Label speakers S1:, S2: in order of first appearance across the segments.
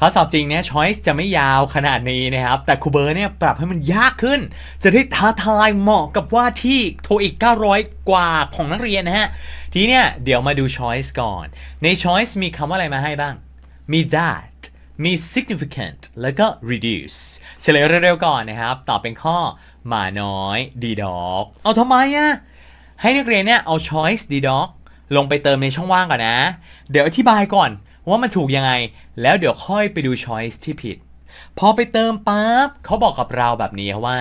S1: ข้อสอบจริงเนี่ย choice จะไม่ยาวขนาดนี้นะครับ แต่ครูเบิร์เนี่ยปรับให้มันยากขึ้น จะได้ท้าทายเหมาะกับว่าที่โทอีก 900 กว่าของนักเรียนนะฮะ ทีเนี้ยเดี๋ยวมาดู choice ก่อน ใน choice มีคำว่าอะไรมาให้บ้าง มี that มี significant แล้วก็ reduce เฉลยเร็วๆก่อนนะครับ ตอบเป็นข้อหมาน้อย d dog เอาทำไมอะให้นักเรียนเนี่ยเอา choice d dog ลงไปเติมในช่องว่างก่อนนะ เดี๋ยวอธิบายก่อน ว่ามันถูกยังไง แล้วเดี๋ยวค่อยไปดู choice ที่ผิด พอไปเติมปั๊บเขาบอกกับเราแบบนี้ว่า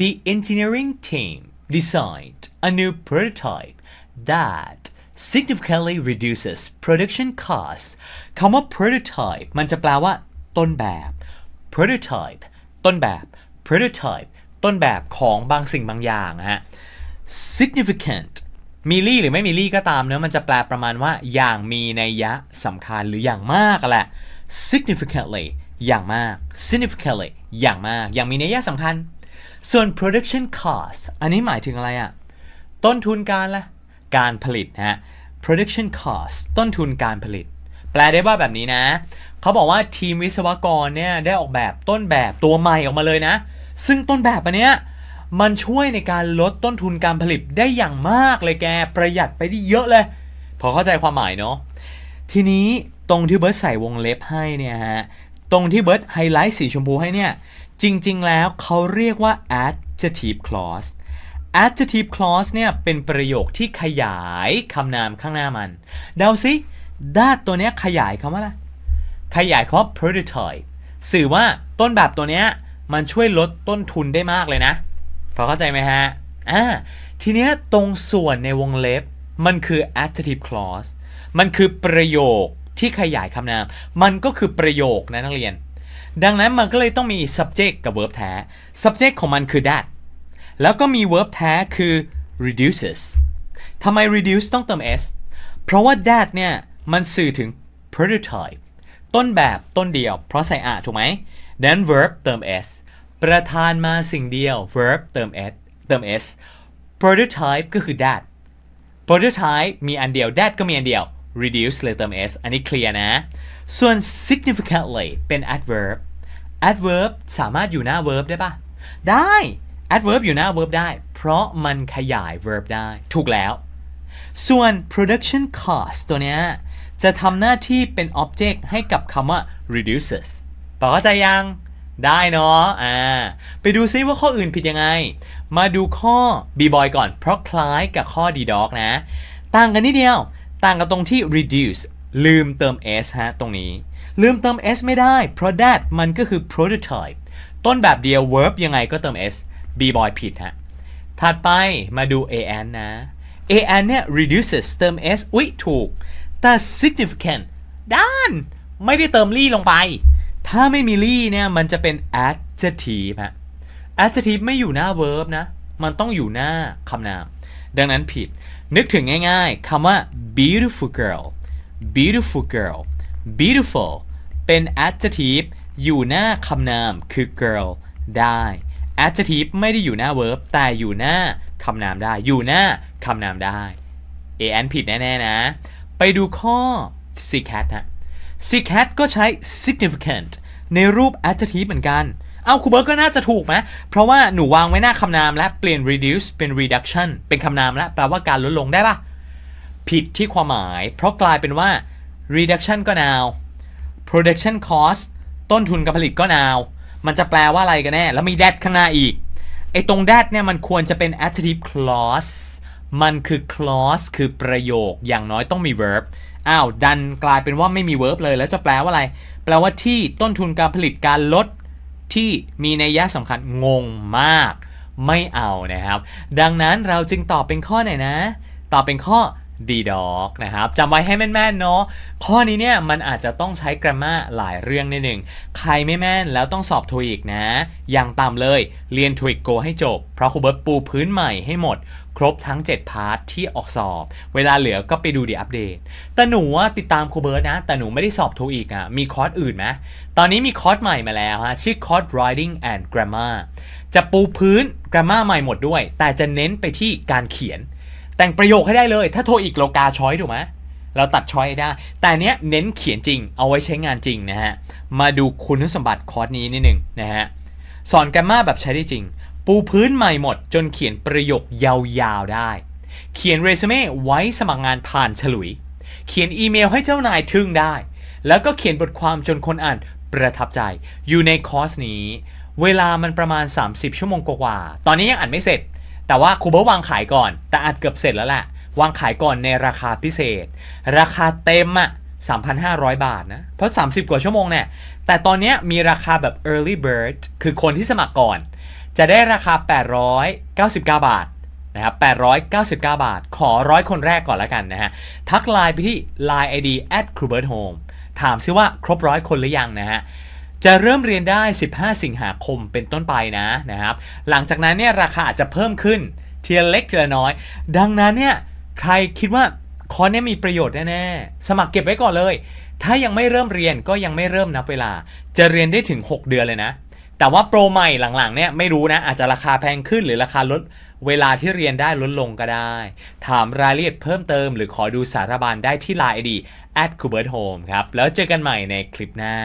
S1: the engineering team designed a new prototype that significantly reduces production costs คำว่า prototype มันจะแปลว่าต้นแบบ prototype ต้นแบบ prototype ต้นแบบของบางสิ่งบางอย่างฮะ significant มีลี่หรือไม่มีลี่ก็ตามเนื้อมันจะแปลประมาณว่าอย่างมีนัยยะสำคัญหรืออย่างมากแหละ significantly อย่างมาก significantly อย่างมาก อย่างมีนัยยะสำคัญ ส่วน production cost อันนี้หมายถึงอะไรอะต้นทุนการละการผลิตนะฮะ production cost ต้นทุนการผลิต แปลได้ว่าแบบนี้นะ เขาบอกว่าทีมวิศวกรเนี่ยได้ออกแบบต้นแบบตัวใหม่ออกมาเลยนะ ซึ่งต้นแบบอันเนี้ย มันช่วยในการลดต้นทุนการผลิตได้อย่างมากเลยแกประหยัดไปได้เยอะเลย พอเข้าใจความหมายเนาะทีนี้ตรงที่เบิร์ตใส่วงเล็บให้เนี่ยฮะตรงที่เบิร์ตไฮไลท์สีชมพูให้เนี่ย จริง ๆ แล้วเขาเรียกว่า adjective clause adjective clause เนี่ยเป็นประโยคที่ขยายคำนามข้างหน้ามัน เดาซิ that ตัวเนี้ยขยายคำว่าอะไร ขยายคำว่า prototype สื่อว่าต้นแบบตัวเนี้ยมันช่วยลดต้นทุนได้มากเลยนะ พอเข้าใจไหมฮะ อ่า ทีเนี้ยตรงส่วนในวงเล็บ มันคือ adjective clause มันคือประโยคที่ขยายคำนาม มันก็คือประโยคนะนักเรียน ดังนั้นมันก็เลยต้องมี subject กับ verb แท้ subject ของมันคือ that แล้วก็มี verb แท้คือ reduces ทำไม reduce ต้องเติม s เพราะว่า that เนี่ยมันสื่อถึง prototype ต้นแบบต้นเดียว เพราะใส่อะถูกไหม then verb เติม s ประธานมาสิ่งเดียว verb เติม s เติม s prototype ก็คือ that prototype มีอันเดียว that ก็มีอันเดียว reduce เลยเติม s อันนี้เคลียร์นะ ส่วน significantly เป็น adverb adverb สามารถอยู่หน้า verb ได้ปะได้ adverb อยู่หน้า verb ได้ เพราะมันขยาย verb ได้ ถูกแล้ว ส่วน production cost ตัวเนี้ยจะทำหน้าที่เป็น object ให้กับคำว่า reduces ปอเข้าใจยัง ได้เนาะอ่าไปดูซิว่าข้ออื่นผิดยังไง มาดูข้อ b boy ก่อน เพราะคล้ายกับข้อ d dog นะ ต่างกันนิดเดียว ต่างกันตรงที่ reduce ลืมเติม s ฮะตรงนี้ ลืมเติม s ไม่ได้ เพราะ that มันก็คือ prototype ต้นแบบเดียว verb ยังไงก็เติม s b boy ผิดฮะ ถัดไปมาดู an นะ an เนี่ย reduces เติม s อุ๊ย ถูก แต่ significant ด้าน ไม่ได้เติมลี่ลงไป ถ้าไม่มีลี่เนี่ยมันจะเป็น adjective ฮะ adjective ไม่อยู่หน้า verb นะ มันต้องอยู่หน้าคำนาม ดังนั้นผิด นึกถึงง่ายๆคำว่า beautiful girl beautiful girl beautiful เป็น adjective อยู่หน้าคำนามคือ girl ได้ adjective ไม่ได้อยู่หน้า verb แต่อยู่หน้าคำนามได้ อยู่หน้าคำนามได้ an ผิดแน่ๆนะ ไปดูข้อ c cat ฮะ c cat ก็ใช้ significant ในรูป adjective เหมือนกัน เอาครูเบิร์ตก็น่าจะถูกไหมเพราะว่าหนูวางไว้หน้าคำนามและเปลี่ยน reduce เป็น reduction เป็นคำนามแล้วแปลว่าการลดลงได้ปะผิดที่ความหมาย เพราะกลายเป็นว่า reduction ก็ noun production cost ต้นทุนการผลิตก็ noun มันจะแปลว่าอะไรกันแน่ แล้วมี that ข้างหน้าอีก ไอ้ตรง that เนี่ยมันควรจะเป็น adjective clause มันคือ clause คือประโยคอย่างน้อยต้องมี verb อ้าวดันกลายเป็นว่าไม่มี verb เลยแล้วจะแปลว่าอะไร แปลว่าที่ต้นทุนการผลิตการลดที่มีนัยยะสำคัญงงมาก ไม่เอานะครับ ดังนั้นเราจึงตอบเป็นข้อไหนนะ ตอบเป็นข้อ D dog นะครับจำไว้ให้แม่นๆเนาะข้อนี้เนี่ยมันอาจจะต้องใช้ grammar หลายเรื่องนิดหนึ่งใครไม่แม่นแล้วต้องสอบทอีกนะอย่างต่ำเลยเรียน TOEIC Go ให้จบ เพราะครูเบิร์ตปูพื้นใหม่ให้หมด ครบทั้ง 7 พาร์ทที่ออกสอบ เวลาเหลือก็ไปดูดีอัปเดต แต่หนูติดตามครูเบิร์ตนะ แต่หนูไม่ได้สอบทอีกอะมีคอร์สอื่นไหมตอนนี้มีคอร์สใหม่มาแล้วฮะชื่อคอร์ส writing and grammar จะปูพื้น grammar ใหม่หมดด้วย แต่จะเน้นไปที่การเขียน แต่งประโยคให้ได้เลย ถ้าโทรอีกโลกาช้อยถูกไหมเราตัดช้อยได้ แต่เนี้ยเน้นเขียนจริง เอาไว้ใช้งานจริงนะฮะ มาดูคุณสมบัติคอร์สนี้นิดหนึ่งนะฮะ สอนแกรมมาแบบใช้ได้จริง ปูพื้นใหม่หมด จนเขียนประโยคยาวๆได้ เขียนเรซูเม่ไว้สมัครงานผ่านฉลุย เขียนอีเมลให้เจ้านายทึ่งได้ แล้วก็เขียนบทความจนคนอ่านประทับใจ อยู่ในคอร์สนี้ เวลามันประมาณ 30 ชั่วโมงกว่า ตอนนี้ยังอ่านไม่เสร็จ แต่ว่าครูเบิร์ตวางขายก่อน แต่อัดเกือบเสร็จแล้วแหละวางขายก่อนในราคาพิเศษ ราคาเต็มอะ3,500 บาทนะ เพราะ 30 กว่าชั่วโมงเนี่ย แต่ตอนนี้มีราคาแบบ early bird คือคนที่สมัครก่อน จะได้ราคา 899 บาทนะครับ899 บาท ขอร้อยคนแรกก่อนแล้วกันนะฮะ ทักไลน์ไปที่ Line ID at k r u b e r t Home ถามซิว่าครบร้อยคนหรือยังนะฮะ จะเริ่มเรียนได้ 15 สิงหาคมเป็นต้นไปนะนะครับ หลังจากนั้นเนี่ยราคาอาจจะเพิ่มขึ้นเทียเล็กเทียน้อย ดังนั้นเนี่ยใครคิดว่าคอร์สเนี่ยมีประโยชน์แน่ๆ สมัครเก็บไว้ก่อนเลย ถ้ายังไม่เริ่มเรียนก็ยังไม่เริ่มนับเวลา จะเรียนได้ถึง 6 เดือนเลยนะ แต่ว่าโปรใหม่หลังๆเนี่ยไม่รู้นะ อาจจะราคาแพงขึ้นหรือราคาลดเวลาที่เรียนได้ลดลงก็ได้ ถามรายละเอียดเพิ่มเติมหรือขอดูสารบัญได้ที่ Line ID at k u b e r t Home ครับ แล้วเจอกันใหม่ในคลิปหน้า